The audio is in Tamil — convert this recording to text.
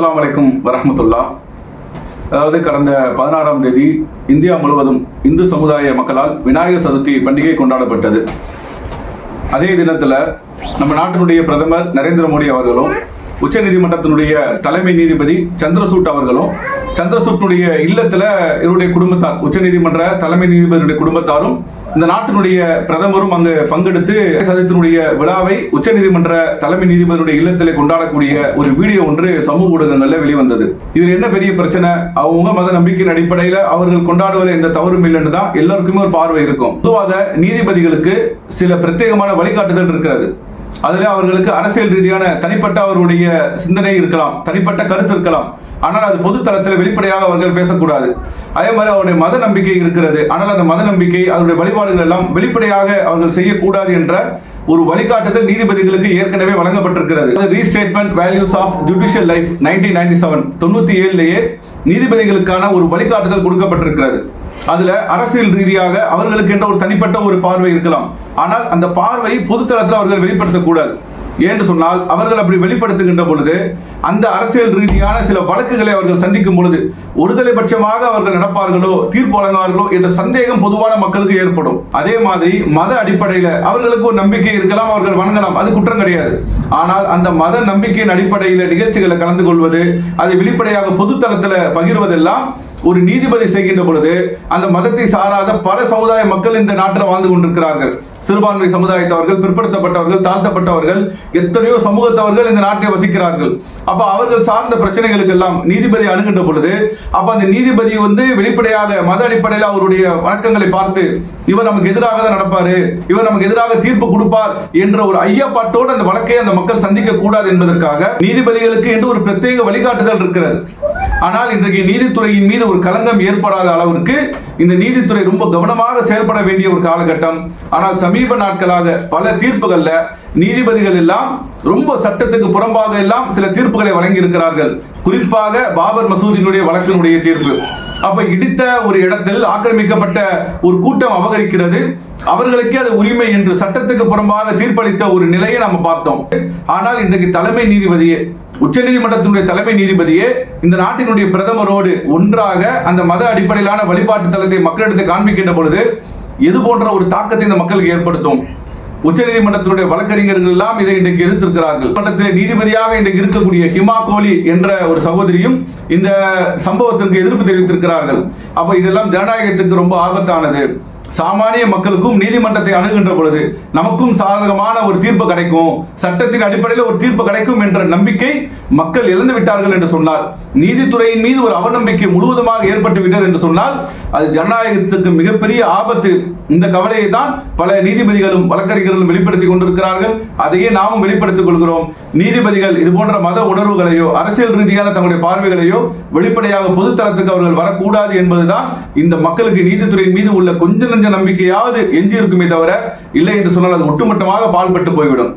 அஸ்லாம் வலைக்கும் வரமத்துல்லா அதாவது கடந்த பதினாறாம் தேதி இந்தியா முழுவதும் இந்து சமுதாய மக்களால் விநாயகர் சதுர்த்தி பண்டிகை கொண்டாடப்பட்டது. அதே தினத்துல நம்ம நாட்டினுடைய பிரதமர் நரேந்திர மோடி அவர்களும் உச்சநீதிமன்றத்தினுடைய தலைமை நீதிபதி சந்திரசூட் அவர்களும் சந்திரசூட்டுடைய இல்லத்துல இவருடைய குடும்பத்தார் உச்சநீதிமன்ற தலைமை நீதிபதியுடைய குடும்பத்தாரும் இந்த நாட்டினுடைய பிரதமரும் அங்கு பங்கெடுத்து சதத்தினுடைய விழாவை உச்சநீதிமன்ற தலைமை நீதிபதியுடைய இல்லத்திலே கொண்டாடக்கூடிய ஒரு வீடியோ ஒன்று சமூக ஊடகங்களில் வெளிவந்தது. இதில் என்ன பெரிய பிரச்சனை? அவங்க மத நம்பிக்கையின் அடிப்படையில் அவர்கள் கொண்டாடுவதில் எந்த தவறும் இல்லைன்னு தான் எல்லாருக்குமே ஒரு பார்வை இருக்கும். பொதுவாக நீதிபதிகளுக்கு சில பிரத்யேகமான வழிகாட்டுதல் இருக்கிறது. அதுல அவர்களுக்கு அரசியல் ரீதியான தனிப்பட்ட அவருடைய சிந்தனை இருக்கலாம் தனிப்பட்ட கருத்து இருக்கலாம். ஆனால் அது பொது தளத்தில் வெளிப்படையாக அவர்கள் பேசக்கூடாது. அதே மாதிரி அவருடைய மத நம்பிக்கை இருக்கிறது. ஆனால் அந்த மத நம்பிக்கை அதனுடைய வழிபாடுகள் எல்லாம் வெளிப்படையாக அவர்கள் செய்யக்கூடாது என்ற ஒரு வழிகாட்டுதல் நீதிபதிகளுக்கு ஏற்கனவே வழங்கப்பட்டிருக்கிறது. Restatement values of judicial life nineteen ninety seven தொண்ணூத்தி ஏழுலேயே நீதிபதிகளுக்கான ஒரு வழிகாட்டுதல் கொடுக்கப்பட்டிருக்கிறது. அதுல அரசியல் ரீதியாக அவர்களுக்கு என்ற ஒரு தனிப்பட்ட ஒரு பார்வை இருக்கலாம். ஆனால் அந்த பார்வை பொதுத்தளத்தில் அவர்கள் வெளிப்படுத்தக்கூடாது ஏன்னு சொன்னால் அவர்கள் அப்படி வெளிப்படுத்துகின்ற பொழுது அந்த அரசியல் ரீதியான சில வழக்குகளை அவர்கள் சந்திக்கும் பொழுது ஒருதலை பட்சமாக அவர்கள் நடப்பார்களோ தீர்ப்பு வழங்குவார்களோ என்ற சந்தேகம் பொதுவான மக்களுக்கு ஏற்படும். அதே மாதிரி மத அடிப்படையில் அவர்களுக்கு ஒரு நம்பிக்கை இருக்கலாம் அவர்கள் வணங்கலாம். அது குற்றம் கிடையாது. ஆனால் அந்த மத நம்பிக்கையின் அடிப்படையில் நிகழ்ச்சிகளை கலந்து கொள்வது அதை வெளிப்படையாக பொதுத்தளத்தில் பகிர்வதெல்லாம் ஒரு நீதிபதி செய்கின்ற பொழுது அந்த மதத்தை சாராத பல சமுதாய மக்கள் இந்த நாட்டில் வாழ்ந்து கொண்டிருக்கிறார்கள். சிறுபான்மை சமுதாயத்தவர்கள் பிற்படுத்தப்பட்டவர்கள் தாழ்த்தப்பட்டவர்கள் எத்தனையோ சமூகத்தவர்கள் இந்த நாட்டில் வசிக்கிறார்கள். அப்ப அவர்கள் சார்ந்த பிரச்சனைகளுக்கு எல்லாம் நீதிபதி அணுகின்ற பொழுது அப்ப அந்த நீதிபதி வந்து வெளிப்படையாக மத அடிப்படையில் அவருடைய வணக்கங்களை பார்த்து இவர் நமக்கு எதிராக தான் நடப்பாரு இவர் நமக்கு எதிராக தீர்ப்பு கொடுப்பார் என்ற ஒரு ஐயப்பாட்டோடு அந்த வழக்கை அந்த மக்கள் சந்திக்க கூடாது என்பதற்காக நீதிபதிகளுக்கு என்று ஒரு பிரத்யேக வழிகாட்டுதல் இருக்கிறது. ஆனால் இன்றைக்கு நீதித்துறையின் மீது ஒரு களங்கம் ஏற்படாத அளவிற்கு இந்த நீதித்துறை ரொம்ப கவனமாக செயல்பட வேண்டிய ஒரு காலகட்டம். ஆனால் சமீப நாட்களாக பல தீர்ப்புகள்ல நீதிபதிகள் எல்லாம் ரொம்ப சட்டத்துக்கு புறம்பாக எல்லாம் சில தீர்ப்புகளை வழங்கி இருக்கிறார்கள் குறிப்பாக பாபர் மசூதியினுடைய வழக்கினுடைய தீர்ப்பு. அப்ப இடித்த ஒரு இடத்தில் ஆக்கிரமிக்கப்பட்ட ஒரு கூட்டம் அபகரிக்கிறது. அவர்களுக்கே அது உரிமை என்று சட்டத்துக்கு புறம்பாக தீர்ப்பளித்த ஒரு நிலையை நம்ம பார்த்தோம். ஆனால் இன்றைக்கு தலைமை நீதிபதியே உச்சநீதிமன்றத்தினுடைய தலைமை நீதிபதியே இந்த நாட்டினுடைய பிரதமரோடு ஒன்றாக அந்த மத அடிப்படையிலான வழிபாட்டு தளத்தை மக்களிடத்தை காண்பிக்கின்ற பொழுது எது போன்ற ஒரு தாக்கத்தை இந்த மக்களுக்கு ஏற்படுத்தும்? உச்சநீதிமன்றத்தினுடைய வழக்கறிஞர்கள் எல்லாம் இதை இன்றைக்கு எதிர்த்திருக்கிறார்கள். மன்றத்தில் நீதிபதியாக இன்றைக்கு இருக்கக்கூடிய ஹிமா கோலி என்ற ஒரு சகோதரியும் இந்த சம்பவத்திற்கு எதிர்ப்பு தெரிவித்திருக்கிறார்கள். அப்ப இதெல்லாம் ஜனநாயகத்துக்கு ரொம்ப ஆபத்தானது. சாமானிய மக்களுக்கும் நீதிமன்றத்தை அணுகின்ற பொழுது நமக்கும் சாதகமான ஒரு தீர்ப்பு கிடைக்கும். சட்டத்தின் அடிப்படையில் ஒரு தீர்ப்பு கிடைக்கும் என்ற நம்பிக்கை மக்கள் இழந்து விட்டார்கள் என்று சொன்னால் நீதித்துறையின் மீது ஒரு அவநம்பிக்கை முழுவதுமாக ஏற்பட்டு விட்டது என்று சொன்னால் அது ஜனநாயகத்துக்கு மிகப்பெரிய ஆபத்து. இந்த கவலையை தான் பல நீதிபதிகளும் வழக்கறிஞர்களும் வெளிப்படுத்திக் கொண்டிருக்கிறார்கள். அதையே நாமும் வெளிப்படுத்திக் கொள்கிறோம். நீதிபதிகள் இது போன்ற மத உணர்வுகளையோ அரசியல் ரீதியான தங்களுடைய பார்வைகளையோ வெளிப்படையாக பொதுத்தளத்துக்கு அவர்கள் வரக்கூடாது என்பதுதான் இந்த மக்களுக்கு நீதித்துறையின் மீது உள்ள கொஞ்சம் கொஞ்ச நஞ்ச நம்பிக்கையாவது எஞ்சி இருக்குமே தவிர இல்லை என்று சொன்னால் அது ஒட்டுமொத்தமாக பால்பட்டு போய்விடும்.